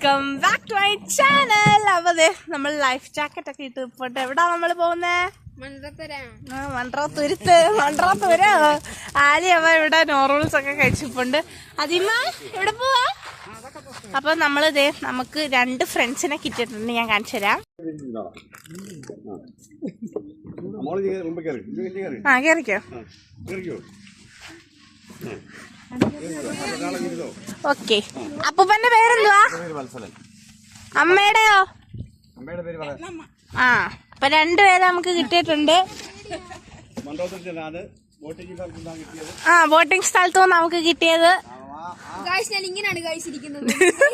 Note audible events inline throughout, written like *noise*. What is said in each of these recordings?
Welcome back to my channel അവതെ നമ്മൾ life jacket ഒക്കെ ഇട്ട് പോട്ടെ. എവിടാ നമ്മൾ പോകുന്നേ? ആ, മൺട്രാത്തുരുത്ത് മൺട്രാത്തുര ആലി അവ ഇവിടെ നോറൂൾസ് ഒക്കെ കഴിച്ചിട്ടുണ്ട്. അതിമ എവിടെ പോവാ? അപ്പൊ നമ്മൾ ദേ നമുക്ക് രണ്ട് ഫ്രണ്ട്സിനെ കിട്ടിയിട്ടുണ്ട്. ഞാൻ കാണിച്ചു തരാം. ആ കേറിക്കോ ഓക്കെ. അപ്പൂപ്പന്റെ പേരെന്തുവാ? അമ്മയുടെയോ? ആ അപ്പൊ രണ്ടുപേരെ നമുക്ക് കിട്ടിയിട്ടുണ്ട്. ആ ബോട്ടിംഗ് സ്ഥലത്തു നിന്ന് നമുക്ക് കിട്ടിയത്. ഗായ്സ് ഞാൻ ഇങ്ങനെയാണ് ഗായ്സ് ഇരിക്കുന്നത്.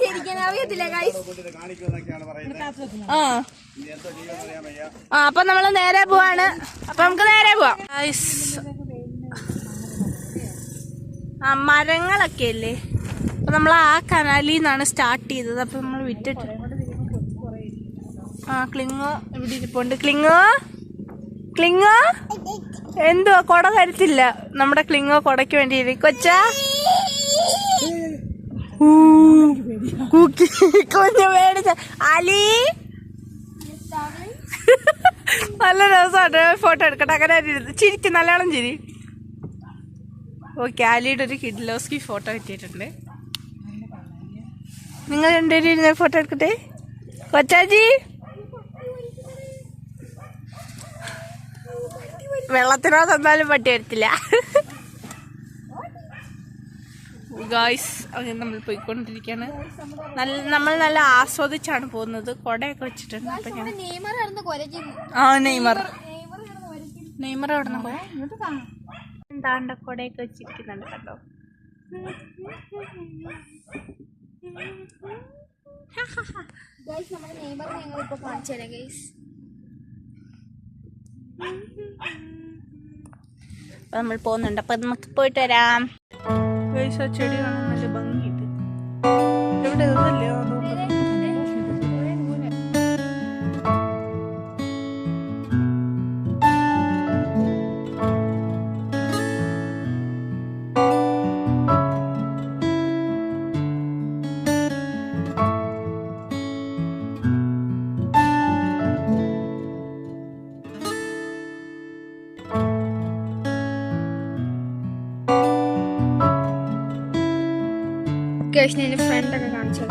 ഇരിക്കാൻ അറിയത്തില്ല ഗായ്സ് ബോട്ടിനെ ആ അപ്പൊ നമ്മൾ നേരെ പോവാണ്. അപ്പൊ നമുക്ക് നേരെ പോവാം. മരങ്ങളൊക്കെ അല്ലേ അപ്പൊ നമ്മൾ ആ കനാലിൽ നിന്നാണ് സ്റ്റാർട്ട് ചെയ്തത്. അപ്പൊ നമ്മൾ വിറ്റിട്ട് ആ ക്ലിങ്ങോ ഇവിടെ ഇരിപ്പുണ്ട്. ക്ലിങ്ങോ? ക്ലിങ്ങോ? എന്തുവാ? കൊട തരത്തില്ല. നമ്മുടെ ക്ലിങ്ങോ കൊടയ്ക്ക് വേണ്ടി കൊച്ച. കുഞ്ഞു മേടിച്ച അലി? *laughs* നല്ല രസമാണ്. ഫോട്ടോ എടുക്കട്ടെ. അങ്ങനെ ചിരിക്കും നല്ലോണം ചിരി. ഓക്കെ കാലിയുടെ ഒരു കിഡ്ലോസ്കി ഫോട്ടോ കിട്ടിയിട്ടുണ്ട്. നിങ്ങൾ രണ്ടുപേരും ഇരുന്ന ഫോട്ടോ എടുക്കട്ടെ? കൊച്ചാജി! വെള്ളത്തിനോ തന്നാലും പട്ടി വരത്തില്ല. ഗായ്സ് അങ്ങനെ നമ്മൾ പോയിക്കൊണ്ടിരിക്കുകയാണ്. നല്ല നമ്മൾ നല്ല ആസ്വദിച്ചാണ് പോകുന്നത്. കൊടയൊക്കെ വെച്ചിട്ടുണ്ട്. അപ്പൊ ഞാൻ ആ നെയ്മർ. നെയ്മർ എവിടെ നിന്ന് എന്താണ്ട കൊടയൊക്കെ വെച്ചിരിക്കുന്നുണ്ട് കേട്ടോ ഗായ്സ് നമ്മുടെ നെയ്മറിനെ ഞങ്ങൾ ഇപ്പോൾ കാണിച്ചു തരാം ഗൈസ് അപ്പൊ നമ്മൾ പോകുന്നുണ്ട്. അപ്പൊ നമുക്ക് പോയിട്ട് വരാം. ഗൈസ് ചെടി ഞാൻ എന്റെ ഫ്രണ്ടൊക്കെ കാണിച്ചു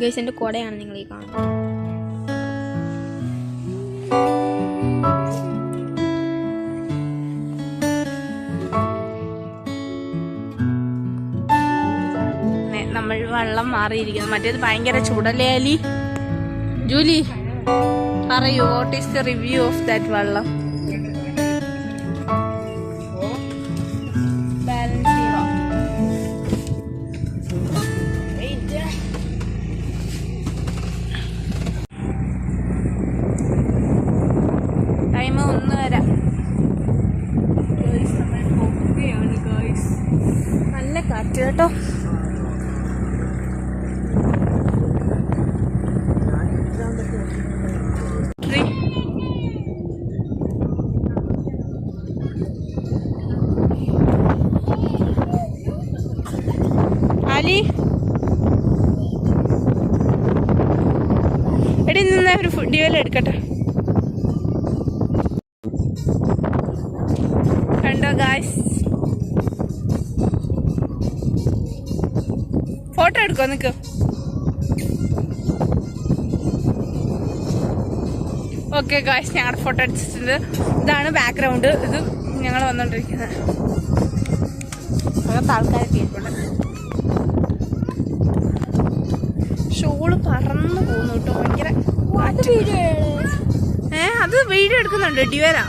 ഗൈസ് എന്റെ കൊടയാണ് നിങ്ങൾ ഈ കാണുന്നത്. നമ്മൾ വെള്ളം മാറിയിരിക്കുന്നു. മറ്റേത് ഭയങ്കര ചൂടല്ലേ ജൂലി പറയൂ what is the review of that വെള്ളം? എടുക്കട്ടെ കണ്ടോ ഗായ്സ് ഫോട്ടോ എടുക്കോ നിക്ക്? ഓക്കെ ഗായ്സ് ഞങ്ങളുടെ ഫോട്ടോ അടിച്ചിട്ടുണ്ട് ഇതാണ് ബാക്ക്ഗ്രൗണ്ട് ഇത് ഞങ്ങൾ വന്നോണ്ടിരിക്കുന്നത് അകത്ത് ആൾക്കാരൊക്കെ ഷോൾ പറന്നു പോകുന്നു കേട്ടോ. ഭയങ്കര. ഏ അത് വീഡിയോ എടുക്കുന്നുണ്ട് ഡിവരാ.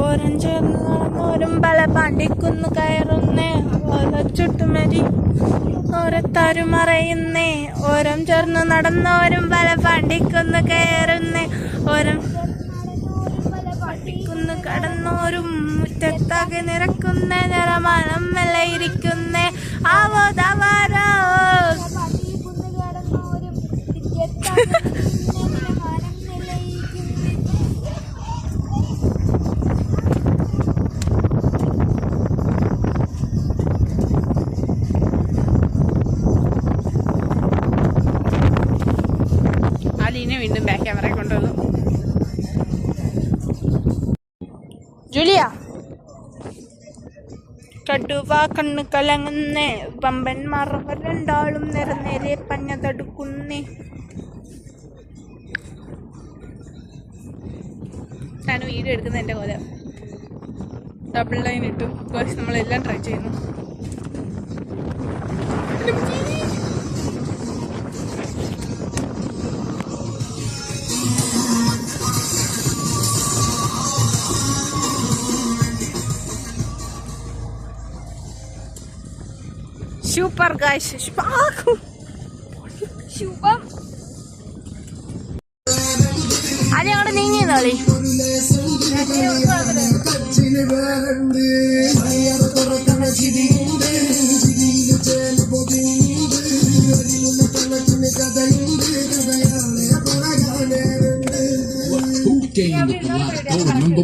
ഓരം ചേർന്ന് നടന്നോരും പല പണ്ടിക്കുന്നു കയറുന്നേ ഓല ചുട്ടുമരി ഓരത്താരും മറയുന്നേ ഓരം ചേർന്ന് നടന്നോരും പല പണ്ടിക്കുന്നു കയറുന്നേ ഓരം പണ്ടിക്കുന്നു കടന്നോരും മുറ്റത്താകെ നിറക്കുന്ന നിറമണം മെല്ലയിരിക്കുന്നേ. ആവോ ദവാരോ. അലീനെ വീണ്ടും ബാക്ക് ക്യാമറ കൊണ്ടുവന്നു. ജൂലിയ. കടുവ കണ്ണു കലങ്ങുന്നേ. പമ്പന്മാർ രണ്ടാളും നിറനേരെ പഞ്ഞതടുക്കുന്നേ. ഞാൻ വീഡിയോ എടുക്കുന്ന എന്റെ പോലെ. ഡബിൾ ലൈൻ ഇട്ടു. കുറച്ച് നമ്മളെല്ലാം ട്രൈ ചെയ്യുന്നു.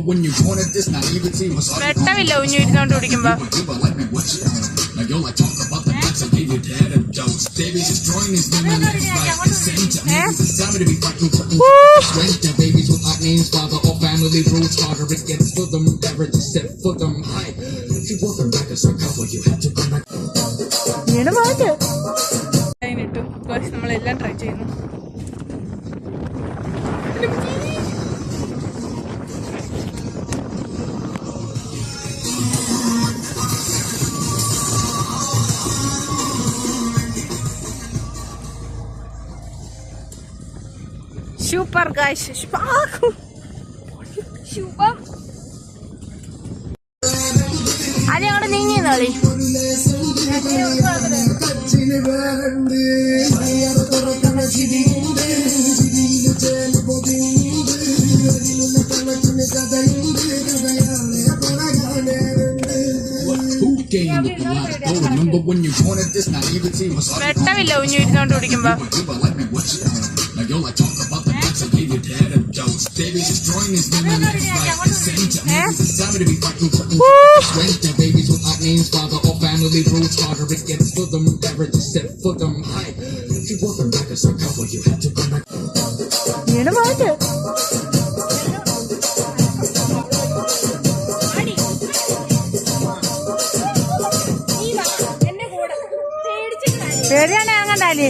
When you wanted this naivety was all വെട്ടമില്ല ഉഞ്ഞു ഇരുന്നോണ്ട് കുടിക്കുമ്പോ you were like me, what you Now you're like talk about the facts I gave you dead and jokes. Babies destroying these women like the same time. It's time to be fighting for strength. Their babies without names, father or family roots. Harder it gets for them, ever to step for them high. You brought them back as a couple, you had to come back. വീണ് പോയിട്ട് line ഇട്ടു bus നമ്മളെല്ലാം try ചെയ്യുന്നു when you wanted this naivety was all വെട്ടമില്ല ഉഞ്ഞു ഇരുന്നോണ്ട് കുടിക്കുമ്പോ gave you dead and jokes. Babies destroying these women like the same time. It's time to be fighting for strength. Their babies without names, father or family roots. Harder it gets for them, ever to set for them high. You brought them back as a couple, you had to come back. വീണ് പോയിട്ട് എന്റെ കൂടെ പേടിച്ചിട്ട് കാര്യം പേടിയാണ് ഞാൻ കണ്ടാലേ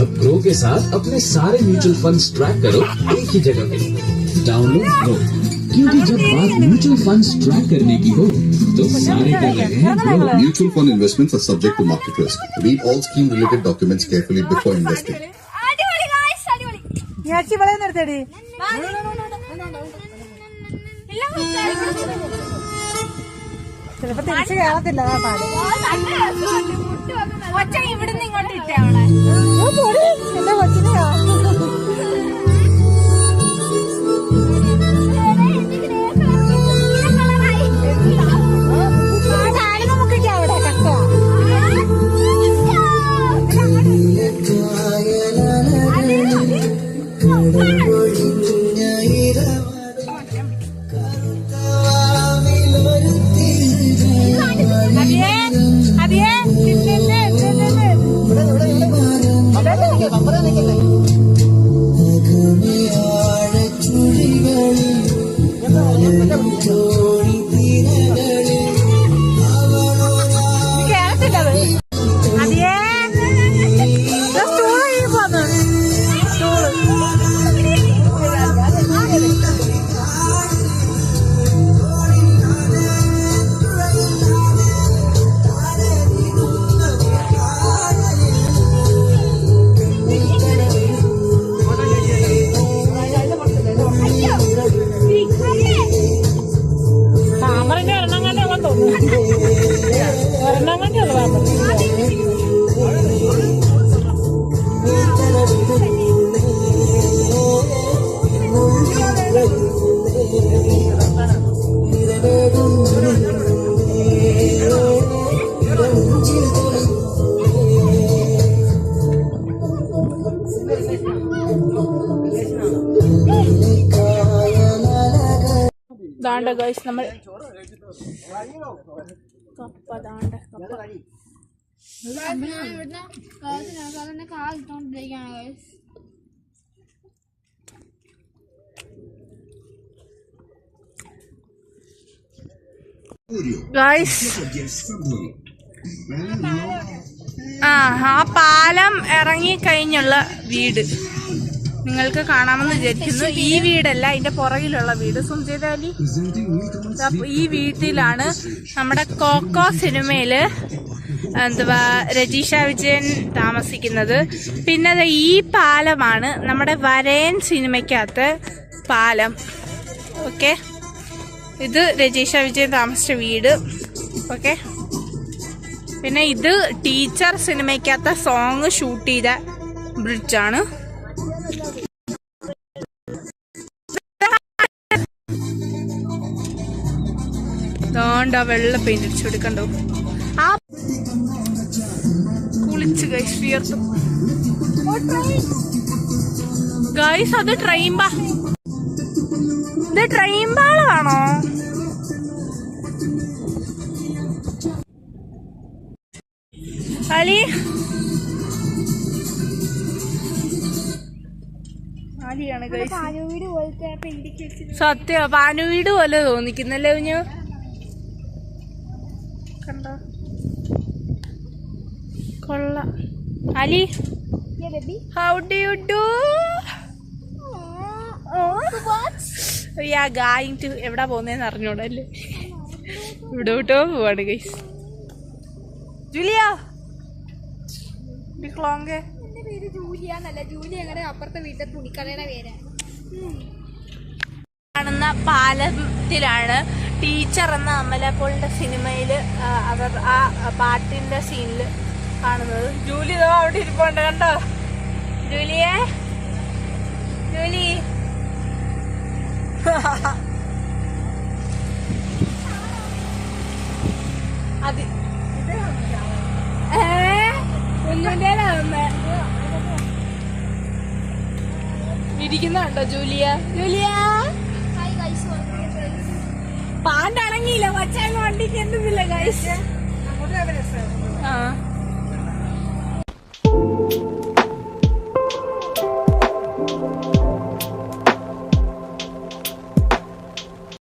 अब ग्रो के साथ अपने सारे म्यूचुअल फंड्स ट्रैक करो एक ही जगह डाउनलोड ग्रो क्योंकि जब बात म्यूचुअल फंड्स ट्रैक करने की हो तो सारे कर रहे हैं mutual fund investment are subject to market risk read all scheme related documents carefully before investing ಯಾಚಿ ಬಳೆ ನೋಡ್ತೇಡಿ ಇಲ್ಲ ചിലപ്പോ തിരിച്ചു കേറത്തില്ല ഇവിടുന്ന് ഇങ്ങോട്ട് ഇട്ടേ അവളെ. എന്റെ കൊച്ചിനെയാ. Banyak. ദാണ്ട ഗൈസ് നമ്മൾ കപ്പ. ദാണ്ട കപ്പ ആ ആ പാലം ഇറങ്ങി കഴിഞ്ഞുള്ള വീട്. നിങ്ങൾക്ക് കാണാമെന്ന് വിചാരിക്കുന്നു. ഈ വീടല്ല ഇതിന്റെ പുറകിലുള്ള വീട്. സുഞ്ചേതാലി ഈ വീട്ടിലാണ് നമ്മുടെ കോക്കോ സിനിമയിൽ എന്തുവാ രജീഷ വിജയൻ താമസിക്കുന്നത്. പിന്നെ ഈ പാലമാണ് നമ്മുടെ വരയൻ സിനിമയ്ക്കകത്ത് പാലം. ഓക്കെ? ഇത് രജീഷ വിജയൻ താമസിച്ച വീട്. ഓക്കെ? പിന്നെ ഇത് ടീച്ചർ സിനിമയ്ക്കകത്ത് സോങ് ഷൂട്ട് ചെയ്ത ബ്രിഡ്ജാണ്. ദാണ്ട വെള്ള പെയിന്റ് അടിച്ചു കൊടുക്കണ്ടോ ആ കുളിച്ച് ഗൈസ് വിയർത്തു. ഗൈസ് അത് ട്രെയിൻ ബാ. ഇത് ട്രെയിൻ പാളമാണോ വീട് സത്യം പാനുവീട് പോലെ തോന്നിക്കുന്നല്ലേ കുഞ്ഞു? കണ്ടോ? കൊള്ള. Ali how do you do going to എവിടാ പോകുന്നതെന്ന് അറിഞ്ഞൂടല്ലേ ഇവിടെ വിട്ടോ പോവാണ് ഗൈസ് ജൂലിയ ഡിക്ലോങ്കേ പേര് ജൂലിയ എന്നല്ല ജൂലിയ ഞങ്ങളുടെ അപ്പുറത്തെ വീട്ടിലെ തുണിക്കടയുടെ പേരാണ് കാണുന്ന പാലത്തിലാണ് ടീച്ചർ എന്ന അമലപ്പോളിന്റെ സിനിമയിൽ അവർ ആ പാട്ടിന്റെ സീനിൽ കാണുന്നത്. ജൂലി ഇതോ അവിടെ ഇരിപ്പുണ്ട് കണ്ടോ? ജൂലിയെ? ജൂലി? അത് ഇരിക്കുന്നുണ്ടോ ജൂലിയ? ജൂലിയ? പാണ്ടിറങ്ങിയില്ല പച്ചാൻ വണ്ടിക്ക് എന്തില്ല കഴിച്ചു ആ.